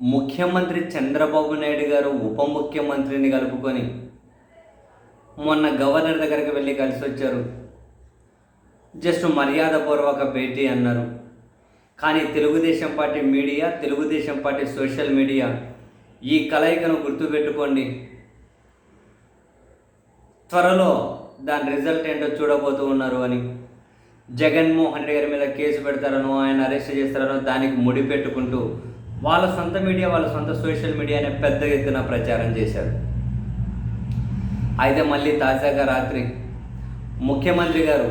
ముఖ్యమంత్రి చంద్రబాబు నాయుడు గారు ఉప ముఖ్యమంత్రిని కలుపుకొని మొన్న గవర్నర్ దగ్గరికి వెళ్ళి కలిసి వచ్చారు జస్ట్ మర్యాదపూర్వక భేటీ అన్నారు. కానీ Telugu Desam party media Telugu Desam party social media ఈ కలయికను గుర్తుపెట్టుకోండి. త్వరలో దాని రిజల్ట్ ఏంటో చూడబోతూ ఉన్నారు అని. జగన్మోహన్ రెడ్డి గారి మీద కేసు పెడతారనో ఆయన అరెస్ట్ చేస్తారనో దానికి ముడి పెట్టుకుంటూ వాళ్ళ సొంత మీడియా వాళ్ళ సొంత సోషల్ మీడియానే పెద్ద ఎత్తున ప్రచారం చేశారు. అయితే మళ్ళీ తాజాగా రాత్రి ముఖ్యమంత్రి గారు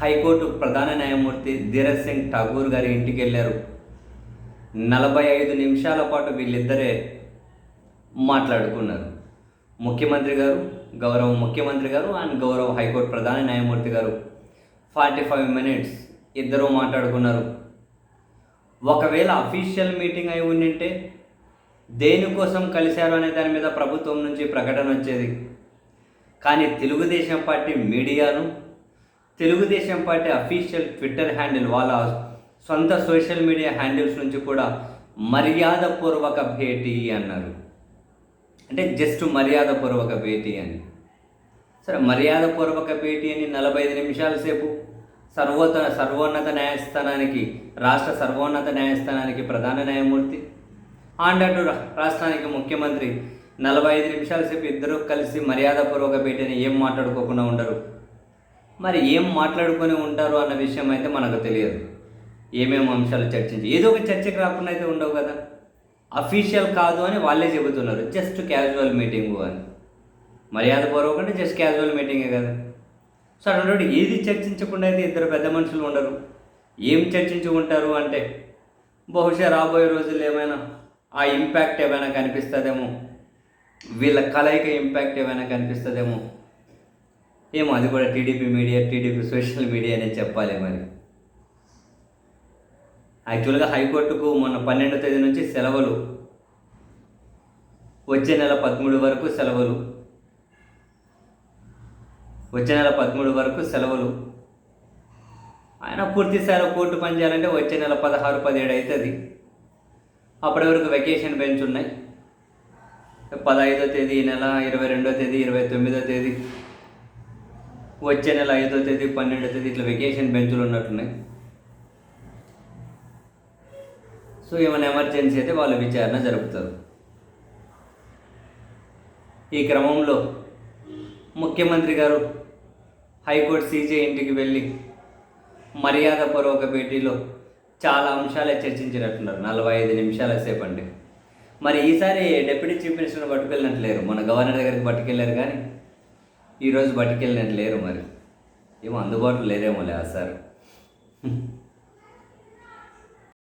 హైకోర్టు ప్రధాన న్యాయమూర్తి ధీరజ్ సింగ్ ఠాగూర్ గారి ఇంటికి వెళ్ళారు. నలభై ఐదు నిమిషాల పాటు వీళ్ళిద్దరే మాట్లాడుకున్నారు. ముఖ్యమంత్రి గారు గౌరవ ముఖ్యమంత్రి గారు అండ్ గౌరవ హైకోర్టు ప్రధాన న్యాయమూర్తి గారు ఫార్టీ ఫైవ్ మినిట్స్ ఇద్దరూ మాట్లాడుకున్నారు. ఒకవేళ అఫీషియల్ మీటింగ్ అయి ఉండింటే దేనికోసం కలిశారు అనే దాని మీద ప్రభుత్వం నుంచి ప్రకటన వచ్చేది. కానీ తెలుగుదేశం పార్టీ మీడియాను Telugu Desam party official Twitter handle వాళ్ళ సొంత సోషల్ మీడియా హ్యాండిల్స్ నుంచి కూడా మర్యాదపూర్వక భేటీ అన్నారు. అంటే జస్ట్ మర్యాదపూర్వక భేటీ అని. సరే మర్యాదపూర్వక భేటీ అని నలభై ఐదు నిమిషాల సేపు సర్వోత సర్వోన్నత న్యాయస్థానానికి రాష్ట్ర సర్వోన్నత న్యాయస్థానానికి ప్రధాన న్యాయమూర్తి. ఆండటు రా- రాష్ట్రానికి ముఖ్యమంత్రి. నలభై ఐదు నిమిషాల సేపు ఇద్దరు కలిసి మర్యాదపూర్వక భేటీని ఏం మాట్లాడుకోకుండా ఉండరు. మరి ఏం మాట్లాడుకొని ఉంటారు అన్న విషయం అయితే మనకు తెలియదు. ఏమేమి అంశాలు చర్చించి ఏదో ఒక చర్చకు రాకుండా అయితే ఉండవు కదా. అఫీషియల్ కాదు అని వాళ్ళే చెబుతున్నారు. జస్ట్ క్యాజువల్ మీటింగు అని. మర్యాదపూర్వకం అంటే జస్ట్ క్యాజువల్ మీటింగే కదా. సో అటువంటి ఏది చర్చించకుండా అయితే ఇద్దరు పెద్ద మనుషులు ఉండరు. ఏం చర్చించి ఉంటారు అంటే బహుశా రాబోయే రోజుల్లో ఏమైనా ఆ ఇంపాక్ట్ ఏమైనా కనిపిస్తుందేమో వీళ్ళ కలయిక ఇంపాక్ట్ ఏమైనా కనిపిస్తుందేమో. ఏమో అది కూడా TDP media TDP social media అనేది చెప్పాలి మరి. యాక్చువల్గా హైకోర్టుకు మొన్న పన్నెండో తేదీ నుంచి సెలవులు. వచ్చే నెల పదమూడు వరకు సెలవులు. వచ్చే నెల పదమూడు వరకు సెలవులు. ఆయన పూర్తి స్థాయిలో కోర్టు పని చేయాలంటే వచ్చే నెల పదహారు పదిహేడు అవుతుంది అప్పటి వరకు వెకేషన్ బెంచ్ ఉన్నాయి. పదహైదో తేదీ ఈ నెల ఇరవై రెండో తేదీ ఇరవై తొమ్మిదో తేదీ. వచ్చే నెల ఐదో తేదీ పన్నెండో తేదీ ఇట్లా వెకేషన్ బెంచ్లు ఉన్నట్టున్నాయి. సో ఏమైనా ఎమర్జెన్సీ అయితే వాళ్ళు విచారణ జరుపుతారు. ఈ క్రమంలో ముఖ్యమంత్రి గారు హైకోర్టు సీజే ఇంటికి వెళ్ళి మర్యాదపూర్వక భేటీలో చాలా అంశాలే చర్చించినట్టున్నారు. నలభై ఐదు నిమిషాల సేపు అండి మరి ఈసారి డిప్యూటీ చీఫ్ మినిస్టర్ని పట్టుకెళ్ళినట్లేరు. మన గవర్నర్ దగ్గరికి పట్టుకెళ్ళారు కానీ ఈరోజు పట్టుకెళ్ళినట్లేరు మరి. ఏమో అందుబాటులో లేరేమో లే ఆ సార్.